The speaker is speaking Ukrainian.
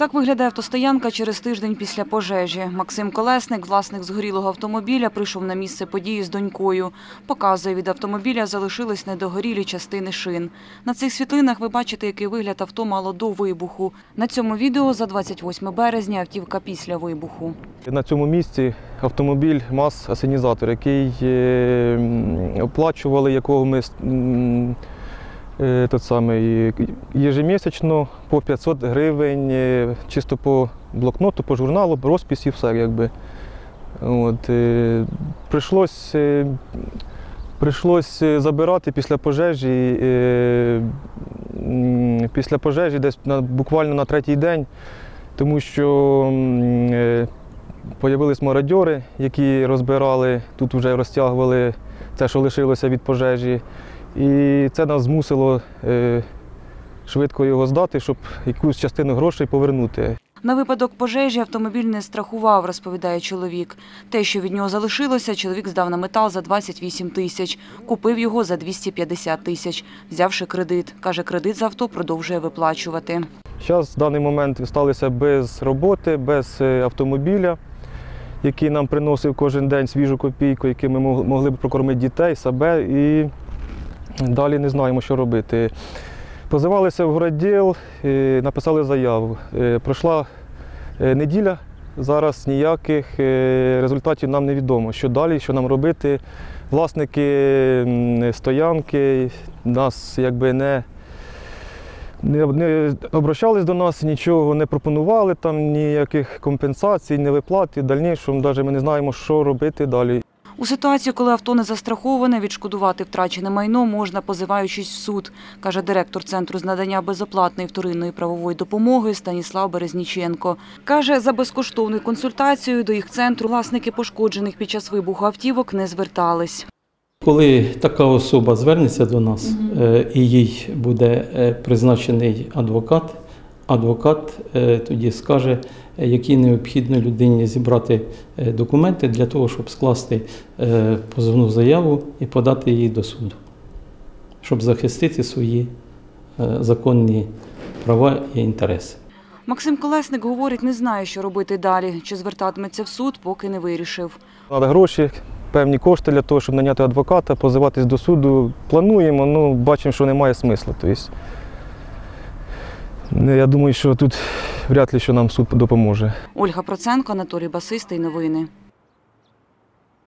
Так виглядає автостоянка через тиждень після пожежі. Максим Колесник, власник згорілого автомобіля, прийшов на місце події з донькою. Показує, від автомобіля залишились недогорілі частини шин. На цих світлинах ви бачите, який вигляд авто мало до вибуху. На цьому відео за 28 березня автівка після вибуху. На цьому місці автомобіль МАЗ асенізатор, який е, оплачували, якого ми тот самий, єжемісячно по 500 гривень, е, чисто по блокноту, по журналу, розпис і все. Якби. От, е, прийшлось, е, прийшлось е, забирати після пожежі. е, Після пожежі десь на, буквально на третій день, тому що е, Появились мародьори, які розбирали, тут вже розтягували те, що лишилося від пожежі. І це нас змусило е, швидко його здати, щоб якусь частину грошей повернути. На випадок пожежі автомобіль не страхував, розповідає чоловік. Те, що від нього залишилося, чоловік здав на метал за 28 тисяч. Купив його за 250 тисяч, взявши кредит. Каже, кредит з авто продовжує виплачувати. Зараз в даний момент сталися без роботи, без е, автомобіля, який нам приносив кожен день свіжу копійку, яким ми могли б прокормити дітей, себе і далі не знаємо, що робити. Позивалися в городділ, написали заяву. Е, Пройшла е, неділя, зараз ніяких е, результатів нам не відомо. Що далі, що нам робити. Власники стоянки нас якби не не, не обращались до нас, нічого не пропонували, там ніяких компенсацій, не виплат. І дальнішому навіть ми не знаємо, що робити далі. У ситуації, коли авто не застраховане, відшкодувати втрачене майно можна, позиваючись в суд, каже директор Центру з надання безоплатної вторинної правової допомоги Станіслав Березніченко. Каже, за безкоштовною консультацією до їх центру власники пошкоджених під час вибуху автівок не звертались. Коли така особа звернеться до нас е, і їй буде е, призначений адвокат, адвокат е, тоді скаже, е, які необхідно людині зібрати е, документи для того, щоб скласти позовну заяву і подати її до суду, щоб захистити свої законні права і інтереси. Максим Колесник говорить, не знає, що робити далі, чи звертатиметься в суд, поки не вирішив. Треба гроші, певні кошти для того, щоб наняти адвоката, позиватись до суду. Плануємо, ну бачимо, що немає смислу. Тобто, я думаю, що тут вряд ли що нам суд допоможе. Ольга Проценко, Анатолій Басистий. Новини.